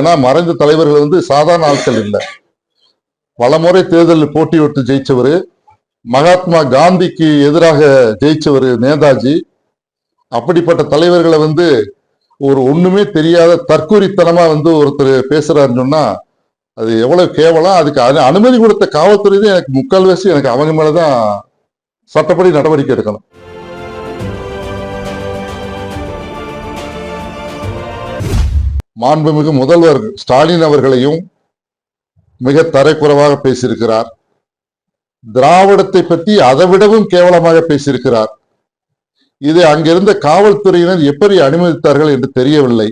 ஏன்னா மறைந்த தலைவர்கள் வந்து சாதாரண ஆட்கள் இல்லை. பலமுறை தேர்தலில் போட்டியிட்டு ஜெயிச்சவர் மகாத்மா காந்திக்கு எதிராக ஜெயிச்சவர் நேதாஜி. அப்படிப்பட்ட தலைவர்களை வந்து ஒரு ஒண்ணுமே தெரியாத தற்கூரித்தனமா வந்து ஒருத்தர் பேசுறாருன்னு சொன்னா அது எவ்வளவு கேவலம். அதுக்கு அனு- அனுமதி கொடுத்த காவல்துறை தான் எனக்கு முக்கால்வாசி எனக்கு அவங்க மேலதான் சட்டப்படி நடவடிக்கை எடுக்கணும். மாண்புமிகு முதல்வர் ஸ்டாலின் அவர்களையும் மிக தரைக்குறைவாக பேசியிருக்கிறார். திராவிடத்தை பற்றி அதை விடவும் கேவலமாக பேசியிருக்கிறார். இதை அங்கிருந்த காவல்துறையினர் எப்படி அனுமதித்தார்கள் என்று தெரியவில்லை.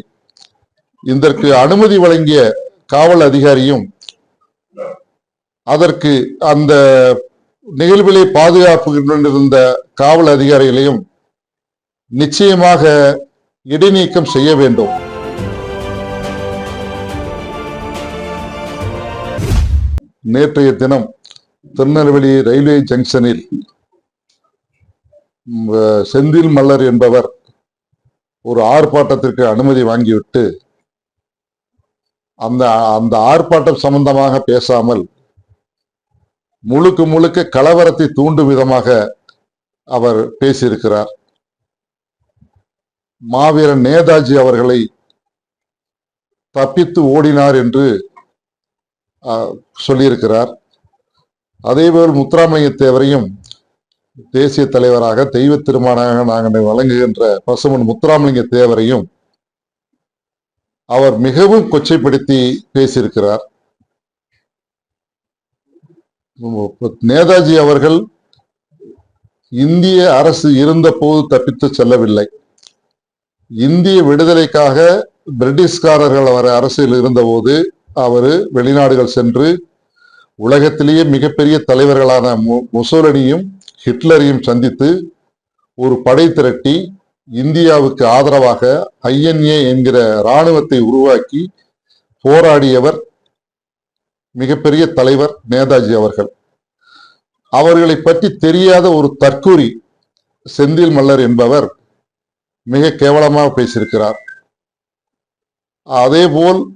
இதற்கு அனுமதி வழங்கிய காவல் அதிகாரியும் அதற்கு அந்த நிகழ்விலே பாதுகாப்பு இருந்த காவல் அதிகாரிகளையும் நிச்சயமாக இடைநீக்கம் செய்ய வேண்டும். நேற்றைய தினம் திருநெல்வேலி ரயில்வே ஜங்ஷனில் செந்தில் மல்லர் என்பவர் ஒரு ஆர்ப்பாட்டத்திற்கு அனுமதி வாங்கிவிட்டு அந்த அந்த ஆர்ப்பாட்டம் சம்பந்தமாக பேசாமல் முழுக்க முழுக்க கலவரத்தை தூண்டும் விதமாக அவர் பேசியிருக்கிறார். மாவீரன் நேதாஜி அவர்களை தப்பித்து ஓடினார் என்று சொல்லியிருக்கிறார். அதேபோல் முத்துராமலிங்க தேவரையும் தேசிய தலைவராக தெய்வ திருமணமாக நாங்கள் வழங்குகின்ற பசுமன் முத்துராமலிங்க தேவரையும் அவர் மிகவும் கொச்சைப்படுத்தி பேசியிருக்கிறார். நேதாஜி அவர்கள் இந்திய அரசு இருந்த போது தப்பித்து செல்லவில்லை. இந்திய விடுதலைக்காக பிரிட்டிஷ்காரர்கள் அவர் அரசில் இருந்தபோது அவர் வெளிநாடுகள் சென்று உலகத்திலேயே மிகப்பெரிய தலைவர்களான மு- ஹிட்லரையும் சந்தித்து ஒரு படை திரட்டி இந்தியாவுக்கு ஆதரவாக ஐஎன்ஏ என்கிற இராணுவத்தை உருவாக்கி போராடியவர் மிகப்பெரிய தலைவர் நேதாஜி அவர்கள். அவர்களை பற்றி தெரியாத ஒரு தற்கூரி செந்தில் மல்லர் என்பவர் மிக கேவலமாக பேசியிருக்கிறார். அதேபோல்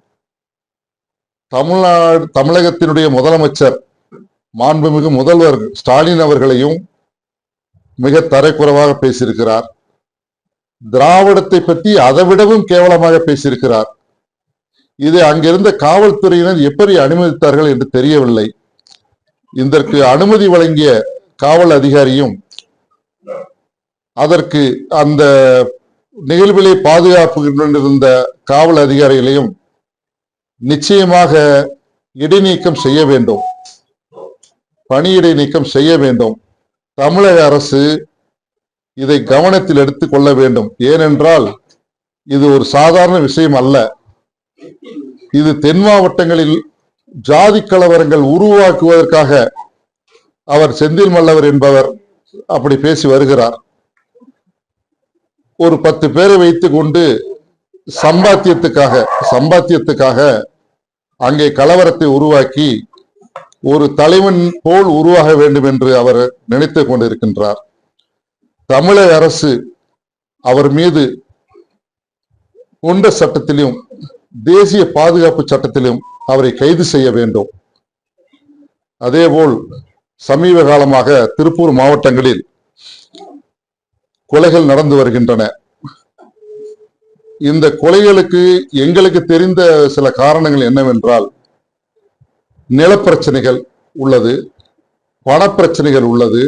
தமிழ்நாடு தமிழகத்தினுடைய முதலமைச்சர் மாண்புமிகு முதல்வர் ஸ்டாலின் அவர்களையும் மிக தரைக்குறைவாக பேசியிருக்கிறார். திராவிடத்தை பற்றி அதைவிடவும் கேவலமாக பேசியிருக்கிறார். இதை அங்கிருந்த காவல்துறையினர் எப்படி அனுமதித்தார்கள் என்று தெரியவில்லை. இதற்கு அனுமதி வழங்கிய காவல் அதிகாரியும் அதற்கு அந்த நிகழ்விலே பாதுகாப்பு இருந்த காவல் அதிகாரிகளையும் நிச்சயமாக இடைநீக்கம் செய்ய வேண்டும். பணி இடைநீக்கம் செய்ய வேண்டும். தமிழக அரசு இதை கவனத்தில் எடுத்துக் கொள்ள வேண்டும். ஏனென்றால் இது ஒரு சாதாரண விஷயம் அல்ல. இது தென் மாவட்டங்களில் ஜாதி கலவரங்கள் உருவாக்குவதற்காக அவர் செந்தில் மல்லவர் என்பவர் அப்படி பேசி வருகிறார். ஒரு பத்து பேரை வைத்துக் கொண்டு சம்பாத்தியத்துக்காக சம்பாத்தியத்துக்காக அங்கே கலவரத்தை உருவாக்கி ஒரு தலைவன் போல் உருவாக வேண்டும் என்று அவர் நினைத்துக் கொண்டிருக்கின்றார். தமிழக அரசு அவர் மீது குண்ட சட்டத்திலும் தேசிய பாதுகாப்பு சட்டத்திலும் அவரை கைது செய்ய வேண்டும். அதேபோல் சமீப காலமாக திருப்பூர் மாவட்டங்களில் கொலைகள் நடந்து வருகின்றன. இந்த கொலைகளுக்கு எங்களுக்கு தெரிந்த சில காரணங்கள் என்னவென்றால் நிலப்பிரச்சனைகள் உள்ளது பணப்பிரச்சனைகள் உள்ளது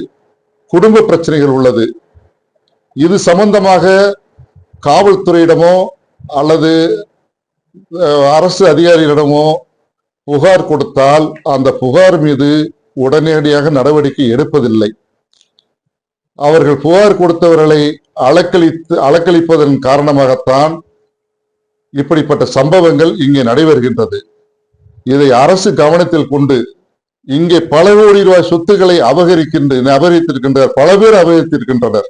குடும்ப பிரச்சனைகள் உள்ளது. இது சம்பந்தமாக காவல்துறையிடமோ அல்லது அஹ், அரசு அதிகாரிகளிடமோ புகார் கொடுத்தால் அந்த புகார் மீது உடனடியாக நடவடிக்கை எடுப்பதில்லை. அவர்கள் புகார் கொடுத்தவர்களை அலக்களித்து அலக்களிப்பதன் காரணமாகத்தான் இப்படிப்பட்ட சம்பவங்கள் இங்கே நடைபெறுகின்றது. இதை அரசு கவனத்தில் கொண்டு இங்கே பல கோடி ரூபாய் சொத்துக்களை அபகரிக்கின்ற அபகரித்திருக்கின்றனர். பல பேர் அபகரித்திருக்கின்றனர்.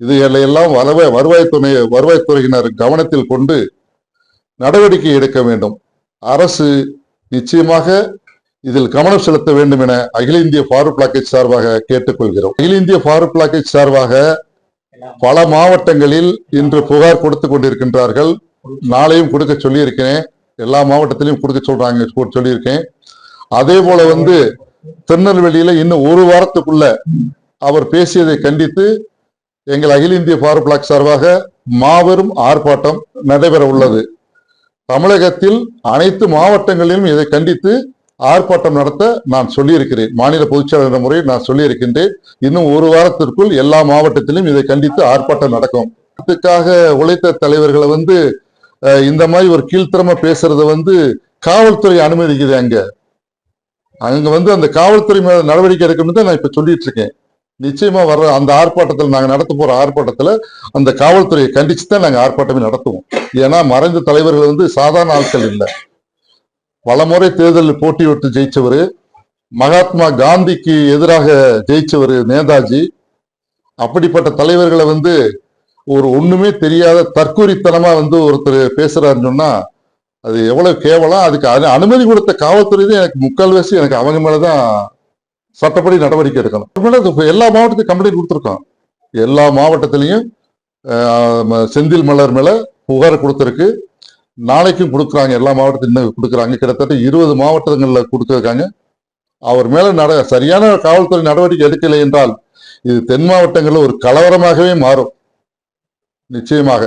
இதுகளை வரவே வருவாய் வருவாய்த்துறை வருவாய்த்துறையினர் கவனத்தில் கொண்டு நடவடிக்கை எடுக்க வேண்டும். அரசு நிச்சயமாக இதில் கவனம் செலுத்த வேண்டும் என அகில இந்திய ஃபாரூக் பிளாக்கேஜ் சார்பாக கேட்டுக்கொள்கிறோம். அகில இந்திய ஃபாரூக் பிளாக்கேஜ் சார்பாக பல மாவட்டங்களில் இன்று புகார் கொடுத்து கொண்டிருக்கின்றார்கள். நாளையும் கொடுக்க சொல்லியிருக்கிறேன். எல்லா மாவட்டத்திலையும் கொடுக்க சொல்றாங்க சொல்லியிருக்கேன். அதே போல வந்து திருநெல்வேலியில இன்னும் ஒரு வாரத்துக்குள்ள அவர் பேசியதை கண்டித்து எங்கள் அகில இந்திய ஃபார் பிளாக் சார்பாக மாபெரும் ஆர்ப்பாட்டம் நடைபெற உள்ளது. தமிழகத்தில் அனைத்து மாவட்டங்களிலும் இதை கண்டித்து ஆர்ப்பாட்டம் நடத்த நான் சொல்லியிருக்கிறேன். மாநில பொதுச்செயலாளர் என்ற முறையில் நான் சொல்லியிருக்கின்றேன். இன்னும் ஒரு வாரத்திற்குள் எல்லா மாவட்டத்திலும் இதை கண்டித்து ஆர்ப்பாட்டம் நடக்கும். இதுக்காக உழைத்த தலைவர்களை வந்து இந்த மாதிரி ஒரு கீழ்த்தரமா பேசுறத வந்து காவல்துறை அனுமதிக்குது அங்க. அங்க வந்து அந்த காவல்துறை மேல நடவடிக்கை எடுக்கணும்னு தான் நான் இப்ப சொல்லிட்டு இருக்கேன் நிச்சயமா வர்ற அந்த ஆர்ப்பாட்டத்தில் நாங்க நடத்த போற ஆர்ப்பாட்டத்துல அந்த காவல்துறையை கண்டிச்சு தான் நாங்க ஆர்ப்பாட்டமே நடத்துவோம். ஏன்னா மறைந்த தலைவர்கள் வந்து சாதாரண ஆட்கள் இல்லை. பலமுறை தேர்தலில் போட்டியிட்டு ஜெயிச்சவர் மகாத்மா காந்திக்கு எதிராக ஜெயிச்சவர் நேதாஜி. அப்படிப்பட்ட தலைவர்களை வந்து ஒரு ஒண்ணுமே தெரியாத தற்கூரித்தனமா வந்து ஒருத்தர் பேசுறாருன்னு சொன்னா அது எவ்வளவு கேவலம். அதுக்கு அனு- அனுமதி கொடுத்த காவல்துறை தான் எனக்கு முக்கால்வாசி எனக்கு அவங்க மேலதான் சட்டப்படி நடவடிக்கை எடுக்கணும். எல்லா மாவட்டத்தையும் கம்ப்ளைண்ட் கொடுத்துருக்கோம். எல்லா மாவட்டத்திலையும் ம- செந்தில் மலர் மேல புகார் கொடுத்துருக்கு. நாளைக்கும் கொடுக்குறாங்க எல்லா மாவட்டத்திலும் கொடுக்குறாங்க. கிட்டத்தட்ட இருபது மாவட்டங்களில் கொடுத்துருக்காங்க. அவர் மேலே நட சரியான காவல்துறை நடவடிக்கை எடுக்கலை என்றால் இது தென் மாவட்டங்களில் ஒரு கலவரமாகவே மாறும். நிச்சயமாக.